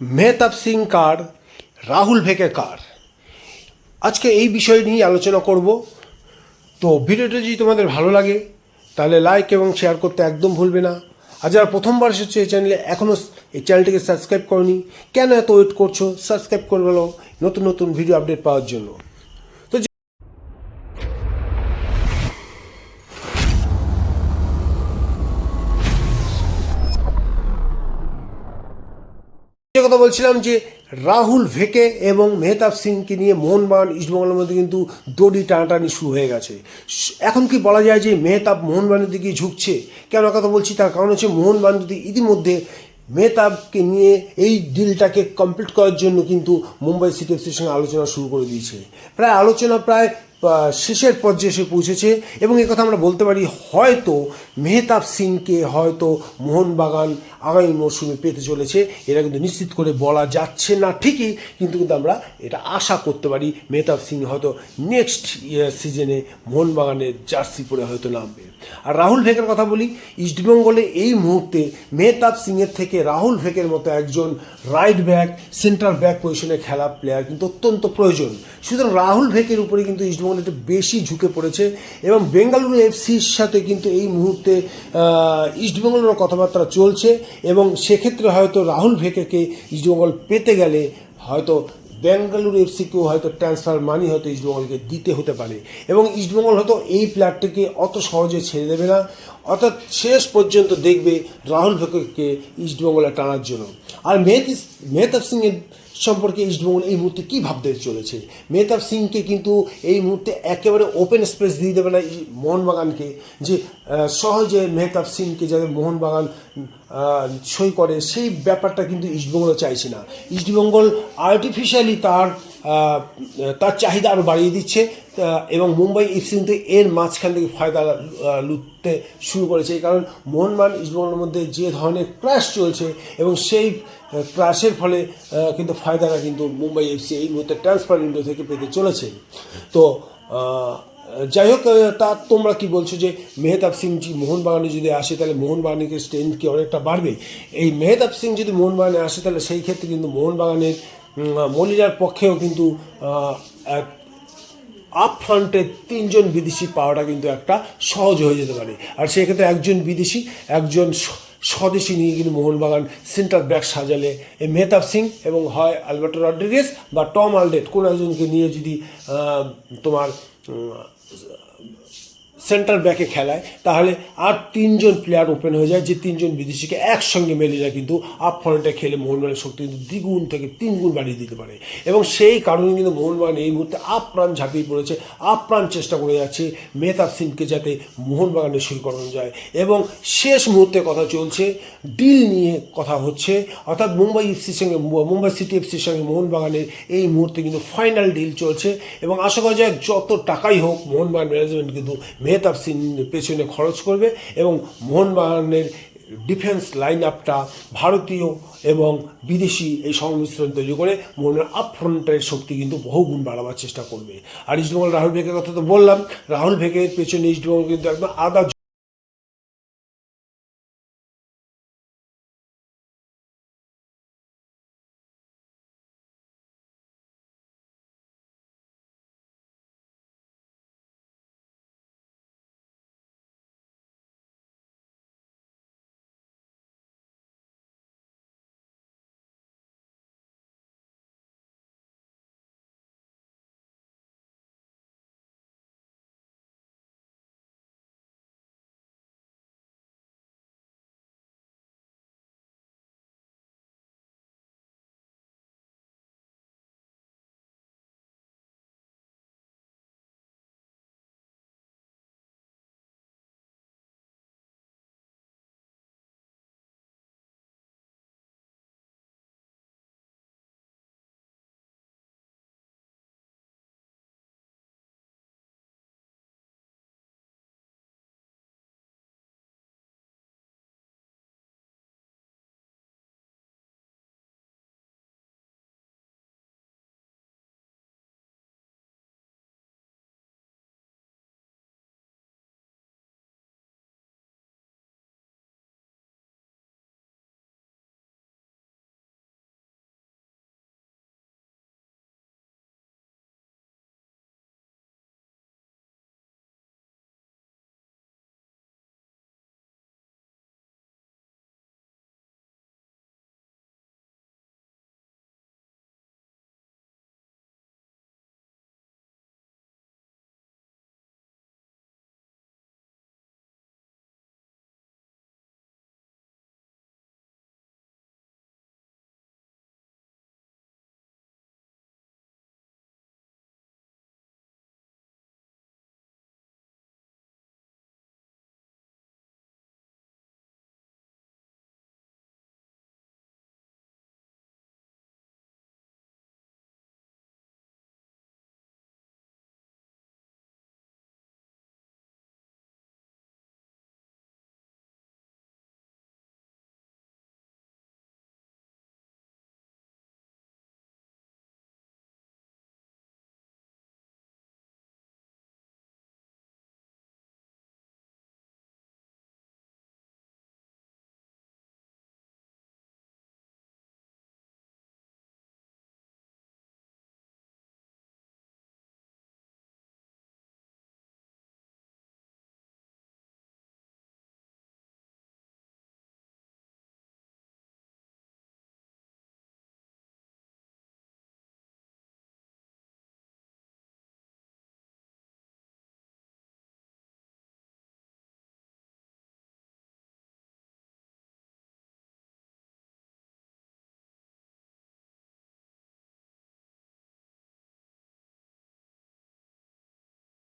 মেহতাব সিং কার, রাহুল ভেকে কার? আজকে এই বিষয় নিয়ে আলোচনা করব। তো ভিডিওটা যদি তোমাদের ভালো লাগে, তাহলে লাইক এবং শেয়ার করতে একদম ভুলবে না। আর যারা প্রথমবার এসেছ এই চ্যানেলে এখনও এই চ্যানেলটিকে সাবস্ক্রাইব করনি, কেন এত ওয়েট করছ? সাবস্ক্রাইব করে নতুন নতুন ভিডিও আপডেট পাওয়ার জন্য। কথা বলছিলাম যে রাহুল ভেকে এবং মেহতাব সিংকে নিয়ে মোহনবাগান ইস্টবেঙ্গলের মধ্যে কিন্তু দড়ি টানাটানি শুরু হয়ে গেছে। এখন কি বলা যায় যে মেহতাব মোহনবাগানের দিকে ঝুঁকছে? কেন কথা বলছি? তার কারণ হচ্ছে মোহনবাগান যদি ইতিমধ্যে মেহতাবকে নিয়ে এই ডিলটাকে কমপ্লিট করার জন্য কিন্তু মুম্বাই সিটি এফসির সঙ্গে আলোচনা শুরু করে দিয়েছে। প্রায় আলোচনা প্রায় শেষের পর্যায়ে এসে পৌঁছেছে এবং কথা আমরা বলতে পারি, হয়তো মেহতাব সিংকে হয়তো মোহনবাগান আগামী মরশুমে পেতে চলেছে। এটা কিন্তু নিশ্চিত করে বলা যাচ্ছে না ঠিকই, কিন্তু কিন্তু আমরা এটা আশা করতে পারি মেহতাব সিং হয়তো নেক্সট ইয়ার সিজনে মোহনবাগানের জার্সি পরে হয়তো নামবে। আর রাহুল ভেকের কথা বলি ইস্টবেঙ্গলে এই মুহূর্তে মেহতাব সিংয়ের থেকে রাহুল ভেকের মতো একজন রাইট ব্যাক সেন্টার ব্যাক পজিশনে খেলা প্লেয়ার কিন্তু অত্যন্ত প্রয়োজন। সুতরাং রাহুল ভেকের উপরে কিন্তু ইস্টবেঙ্গল একটু বেশি ঝুঁকে পড়েছে এবং বেঙ্গালুরু এফসির সাথে কিন্তু এই মুহূর্তে ইস্টবেঙ্গলেরও কথাবার্তা চলছে এবং সেক্ষেত্রে হয়তো রাহুল ভেকেকে ইস্টবেঙ্গল পেতে গেলে হয়তো বেঙ্গালুরু এফসিকেও হয়তো ট্রান্সফার মানি হয়তো ইস্টবেঙ্গলকে দিতে হতে পারে। এবং ইস্টবেঙ্গল হয়তো এই প্লেয়ারটিকে অত সহজে ছেড়ে দেবে না। অর্থাৎ শেষ পর্যন্ত দেখবে রাহুল ভেককে ইস্টবেঙ্গলে টানার জন্য। আর মেহতি মেহতাব সিংয়ের সম্পর্কে ইস্টবেঙ্গল এই মুহূর্তে কী ভাবতে চলেছে? মেহতাব সিংকে কিন্তু এই মুহূর্তে একেবারে ওপেন স্পেস দিয়ে দেবে না মোহনবাগানকে, যে সহজে মেহতাব সিংকে যাদের মোহনবাগান সই করে, সেই ব্যাপারটা কিন্তু ইস্টবেঙ্গল চাইছে না। ইস্টবেঙ্গল আর্টিফিশিয়ালি তার তার চাহিদা আরও বাড়িয়ে দিচ্ছে এবং মুম্বাই এফসি কিন্তু এর মাঝখান থেকে ফায়দা লুটতে শুরু করেছে। কারণ মোহনবাগান ইস্টবেঙ্গলের মধ্যে যে ধরনের ক্র্যাশ চলছে এবং সেই ক্র্যাশের ফলে কিন্তু ফায়দাটা কিন্তু মুম্বাই এফসি এই মুহূর্তে ট্রান্সফার উইন্ডো থেকে পেতে চলেছে। তো যাই হোক তা তোমরা কি বলছো যে মেহতাব সিং জি মোহনবাগানে যদি আসে, তাহলে মোহনবাগানের স্ট্রেংথ কি অনেকটা বাড়বে? এই মেহতাব সিং যদি মোহনবাগানে আসে, তাহলে সেই ক্ষেত্রে কিন্তু মোহনবাগানের উম, মলিরার পক্ষেও কিন্তু আপ ফ্রন্টে তিনজন বিদেশি পাওয়াটা কিন্তু একটা সহজ হয়ে যেতে পারে। আর সেক্ষেত্রে একজন বিদেশি একজন স্বদেশি নিয়ে কিন্তু মোহনবাগান সেন্টার ব্যাক সাজালে। মেহতাব সিং এবং হয় আলবার্টো রড্রিগেস বা টম আলডেট কোনো একজনকে নিয়ে যদি তোমার সেন্টার ব্যাকে খেলায়, তাহলে আর তিনজন প্লেয়ার ওপেন হয়ে যায়, যে তিনজন বিদেশিকে একসঙ্গে মেলেরা কিন্তু আপ ফ্রন্টে খেলে মোহনবাগানের শক্তি কিন্তু দ্বিগুণ থেকে তিন গুণ বাড়িয়ে দিতে পারে। এবং সেই কারণে কিন্তু মোহনবাগান এই মুহূর্তে আপ্রাণ ঝাঁপিয়ে পড়েছে, আপ্রাণ চেষ্টা করে যাচ্ছে মেহতাব সিংকে যাতে মোহনবাগানে সই করানো যায়। এবং শেষ মুহূর্তে কথা চলছে ডিল নিয়ে কথা হচ্ছে, অর্থাৎ মুম্বাই এফসির সঙ্গে, মুম্বাই সিটি এফসির সঙ্গে মোহনবাগানের এই মুহূর্তে কিন্তু ফাইনাল ডিল চলছে। এবং আশা করা যায় যত টাকাই হোক মোহনবাগান ম্যানেজমেন্ট কিন্তু মেহতাব সিং পেছনে খরচ করবে এবং মোহনবাগানের ডিফেন্স লাইন আপটা ভারতীয় এবং বিদেশি এই সংমিশ্রণ তৈরি করে মোহনের আপ ফ্রন্টের শক্তি কিন্তু বহুগুণ বাড়াবার চেষ্টা করবে। আর ইস্টবেঙ্গল রাহুল ভেকের কথা তো বললাম, রাহুল ভেকের পেছনে ইস্টবেঙ্গল কিন্তু একদম আদা